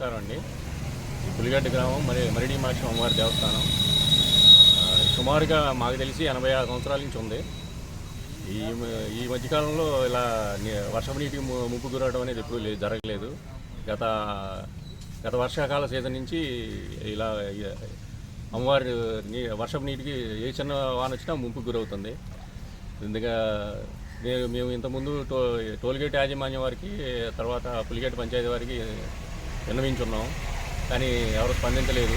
నమస్కారం అండి. ఈ పులిగడ్డ గ్రామం మరి మరిడి మాక్షి అమ్మవారి దేవస్థానం. సుమారుగా మాకు తెలిసి ఎనభై ఆరు సంవత్సరాల నుంచి ఉంది. ఈ ఈ మధ్యకాలంలో ఇలా వర్షం వర్షపు నీటికి ముప్పు గురవడం అనేది ఎప్పుడూ లేదు జరగలేదు. గత గత వర్షాకాల సీజన్ నుంచి ఇలా అమ్మవారి నీ వర్షపు నీటికి ఏ చిన్న వాన వచ్చినా ముంపుకు గురవుతుంది. ఇందుగా నేను మేము ఇంతకుముందు టో టోల్గేట్ యాజమాన్యం వారికి తర్వాత పులిగేట్ పంచాయతీ వారికి విన్నవించున్నాం. కానీ ఎవరు స్పందించలేదు.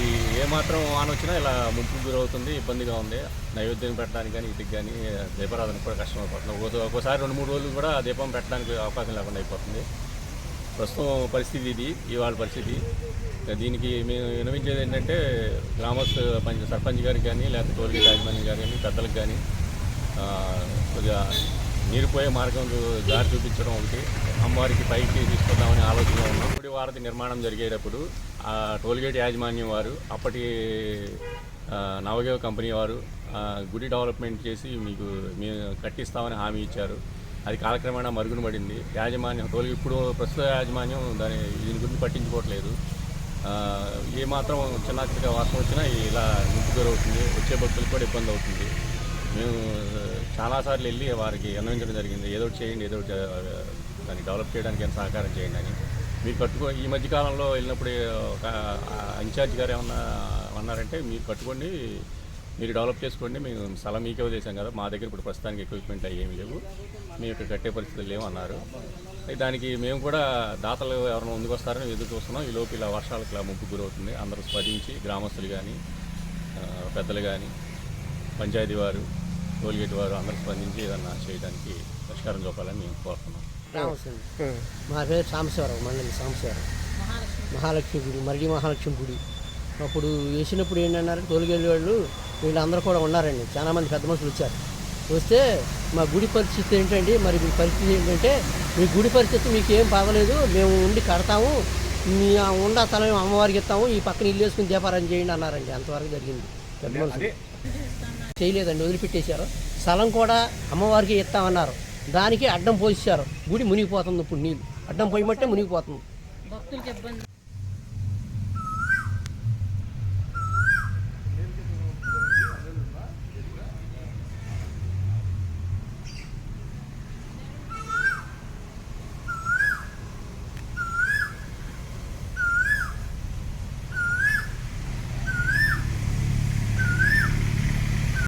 ఈ ఏమాత్రం వాన వచ్చినా ఇలా ముంపుకు గురవుతుంది ఇబ్బందిగా ఉంది. నైవేద్యం పెట్టడానికి కానీ ఇటుకి కానీ దీపారాధన కూడా కష్టం అయిపోతుంది. ఒక్కోసారి రెండు మూడు రోజులు కూడా దీపం పెట్టడానికి అవకాశం లేకుండా అయిపోతుంది. ప్రస్తుతం పరిస్థితి ఇది ఇవాళ పరిస్థితి. దీనికి మేము వినవించేది ఏంటంటే గ్రామస్తు పంచ సర్పంచ్ గారికి కానీ లేకపోతే టోల్గేట్ యాజమాన్యం గారికి కానీ పెద్దలకు కానీ కొద్దిగా నీరుపోయే మార్గం దారి చూపించడం ఒకటి. అమ్మవారికి పైకి తీసుకుందామని ఆలోచన ఉన్నాం. గుడి వారధి నిర్మాణం జరిగేటప్పుడు ఆ టోల్గేట్ యాజమాన్యం వారు అప్పటి నవగేవ కంపెనీ వారు గుడి డెవలప్మెంట్ చేసి మీకు మేము కట్టిస్తామని హామీ ఇచ్చారు. అది కాలక్రమేణా మరుగున పడింది. యాజమాన్యం టోల్ ఇప్పుడు ప్రస్తుత యాజమాన్యం దాని దీని గురించి పట్టించుకోవట్లేదు. ఏమాత్రం ఏ మాత్రం చిన్న చిన్న వాసన వచ్చినా ఇలా ముంపు గురవుతుంది. వచ్చే భక్తులకు కూడా ఇబ్బంది అవుతుంది. మేము చాలాసార్లు వెళ్ళి వారికి అన్వయించడం జరిగింది. ఏదో ఒకటి చేయండి ఏదో ఒకటి దాన్ని డెవలప్ చేయడానికి ఏమైనా సహకారం చేయండి అని. మీరు కట్టుకో ఈ మధ్యకాలంలో వెళ్ళినప్పుడు ఒక ఇన్ఛార్జ్ గారు ఏమన్నా అన్నారంటే మీరు కట్టుకోండి మీరు డెవలప్ చేసుకోండి మేము స్థలం మీకే వదిలేసాం కదా మా దగ్గర ఇప్పుడు ప్రస్తుతానికి ఎక్విప్మెంట్ అవి ఏమి లేవు మేము ఇక్కడ కట్టే పరిస్థితులు లేవు అన్నారు. దానికి మేము కూడా దాతలు ఎవరైనా ముందుకు వస్తారని ఎదురు చూస్తున్నాం. ఈ లోపు ఇలా వర్షాలకు ఇలా ముప్పు గురవుతుంది. అందరూ స్పందించి గ్రామస్తులు కానీ పెద్దలు కానీ పంచాయతీ వారు టోల్గేట్ వారు అందరూ స్పందించి ఏదన్నా చేయడానికి పరిష్కారం చూపాలని మేము కోరుతున్నాం మా పేరు సాంబశివరావు మండలి సాంబశివరావు. మహాలక్ష్మి. గుడి మరిడి మహాలక్ష్మి గుడి. అప్పుడు వేసినప్పుడు ఏంటన్నారు తోలుగెళ్ళి వాళ్ళు వీళ్ళందరూ కూడా ఉన్నారండి. చాలా మంది పెద్ద మనుషులు వచ్చారు. వస్తే మా గుడి పరిస్థితి ఏంటండి మరి మీ పరిస్థితి ఏంటంటే మీ గుడి పరిస్థితి మీకు ఏం బాగలేదు మేము ఉండి కడతాము మీ ఆ ఉండ స్థలం అమ్మవారికి ఇస్తాము ఈ పక్కన ఇల్లు వేసుకుని దీపారాయణ చేయండి అన్నారండి. అంతవరకు జరిగింది. పెద్ద మనుషులు. చేయలేదండి వదిలిపెట్టేశారు. స్థలం కూడా అమ్మవారికి ఇస్తామన్నారు. దానికి అడ్డం పోసారు గుడి మునిగిపోతుంది ఇప్పుడు నీళ్ళు. అడ్డం పోయమంటే మునిగిపోతుంది. భక్తులకి ఇబ్బంది.